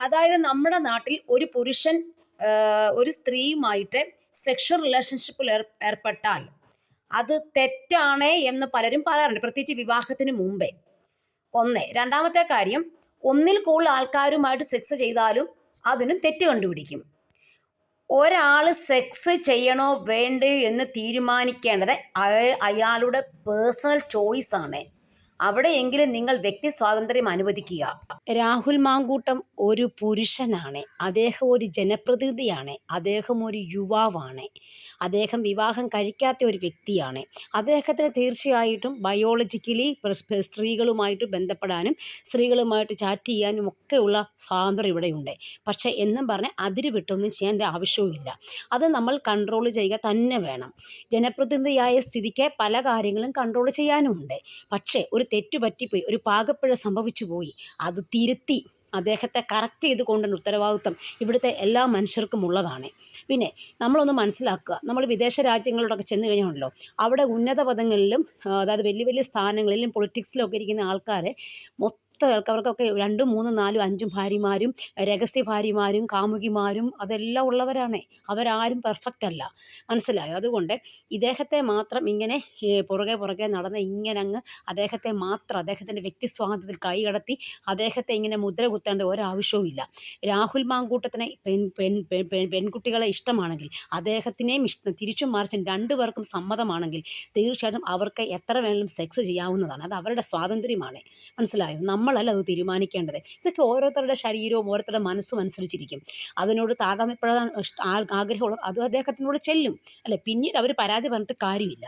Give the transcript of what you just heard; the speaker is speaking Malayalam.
അതായത് നമ്മുടെ നാട്ടിൽ ഒരു പുരുഷൻ ഒരു സ്ത്രീയുമായിട്ട് സെക്ഷൽ റിലേഷൻഷിപ്പിൽ ഏർ ഏർപ്പെട്ടാൽ അത് തെറ്റാണ് എന്ന് പലരും പറയാറുണ്ട്. പ്രത്യേകിച്ച് വിവാഹത്തിന് മുമ്പേ. ഒന്ന്. രണ്ടാമത്തെ കാര്യം ഒന്നിൽ കൂടുതൽ ആൾക്കാരുമായിട്ട് സെക്സ് ചെയ്താലും അതിനും തെറ്റ് കണ്ടുപിടിക്കും. ഒരാൾ സെക്സ് ചെയ്യണോ വേണ്ടയോ എന്ന് തീരുമാനിക്കേണ്ടത് അയാളുടെ പേഴ്സണൽ ചോയ്സ് ആണ്. അവിടെയെങ്കിലും നിങ്ങൾ വ്യക്തി സ്വാതന്ത്ര്യം അനുവദിക്കുക. രാഹുൽ മാങ്കൂട്ടം ഒരു പുരുഷനാണ്. അദ്ദേഹം ഒരു ജനപ്രതിനിധിയാണ്. അദ്ദേഹം ഒരു യുവാവാണ്. അദ്ദേഹം വിവാഹം കഴിക്കാത്ത ഒരു വ്യക്തിയാണ്. അദ്ദേഹത്തിന് തീർച്ചയായിട്ടും ബയോളജിക്കലി സ്ത്രീകളുമായിട്ട് ബന്ധപ്പെടാനും സ്ത്രീകളുമായിട്ട് ചാറ്റ് ചെയ്യാനും ഒക്കെയുള്ള സ്വാതന്ത്ര്യം ഇവിടെയുണ്ട്. പക്ഷേ എന്നും പറഞ്ഞ് അതിര് വിട്ടൊന്നും ചെയ്യേണ്ട ആവശ്യവുമില്ല അത് നമ്മൾ കൺട്രോൾ ചെയ്യുക തന്നെ വേണം. ജനപ്രതിനിധിയായ സ്ഥിതിക്ക് പല കാര്യങ്ങളും കൺട്രോൾ ചെയ്യാനുമുണ്ട്. പക്ഷേ ഒരു തെറ്റ് പറ്റിപ്പോയി ഒരു പാകപ്പിഴ സംഭവിച്ചു പോയി അത് തിരുത്തി അദ്ദേഹത്തെ കറക്റ്റ് ചെയ്ത് കൊണ്ടുവന്ന ഉത്തരവാദിത്വം ഇവിടുത്തെ എല്ലാ മനുഷ്യർക്കും ഉള്ളതാണ്. പിന്നെ നമ്മളൊന്ന് മനസ്സിലാക്കുക. നമ്മൾ വിദേശ രാജ്യങ്ങളിലൊക്കെ ചെന്ന് കഴിഞ്ഞാണല്ലോ അവിടെ ഉന്നത പദങ്ങളിലും അതായത് വലിയ വലിയ സ്ഥാനങ്ങളിലും പൊളിറ്റിക്സിലൊക്കെ ഇരിക്കുന്ന ആൾക്കാരെ മൊത്തം ആൾക്ക് അവർക്കൊക്കെ രണ്ടും മൂന്നും നാലും അഞ്ചും ഭാര്യമാരും രഹസ്യ ഭാര്യമാരും കാമുകിമാരും അതെല്ലാം ഉള്ളവരാണ്. അവരാരും പെർഫെക്റ്റ് അല്ല. മനസ്സിലായോ? അതുകൊണ്ട് ഇദ്ദേഹത്തെ മാത്രം ഇങ്ങനെ പുറകെ പുറകെ നടന്ന് ഇങ്ങനെ അങ്ങ് അദ്ദേഹത്തെ മാത്രം അദ്ദേഹത്തിന്റെ വ്യക്തി സ്വാതന്ത്ര്യത്തിൽ കൈകടത്തി അദ്ദേഹത്തെ ഇങ്ങനെ മുദ്ര കുത്തേണ്ട ഒരാവശ്യവും ഇല്ല രാഹുൽ മാങ്കൂട്ടത്തിനെ പെൺ പെൺ പെൺ പെൺ- പെൺകുട്ടികളെ ഇഷ്ടമാണെങ്കിൽ അദ്ദേഹത്തിനെയും ഇഷ്ടം തിരിച്ചും മറിച്ചും രണ്ടു പേർക്കും സമ്മതമാണെങ്കിൽ തീർച്ചയായിട്ടും അവർക്ക് എത്ര വേണമെങ്കിലും സെക്സ് ചെയ്യാവുന്നതാണ്. അത് അവരുടെ സ്വാതന്ത്ര്യമാണ്. മനസ്സിലായോ? നമ്മളല്ല അത് തീരുമാനിക്കേണ്ടത്. ഇതൊക്കെ ഓരോരുത്തരുടെ ശരീരവും ഓരോരുത്തരുടെ മനസ്സും അനുസരിച്ചിരിക്കും. അതിനോട് താതാമ്യപ്പെടാൻ ആഗ്രഹമുള്ള അത് അദ്ദേഹത്തിനോട് ചെല്ലും. അല്ലെ പിന്നീട് അവർ പരാതി പറഞ്ഞിട്ട് കാര്യമില്ല.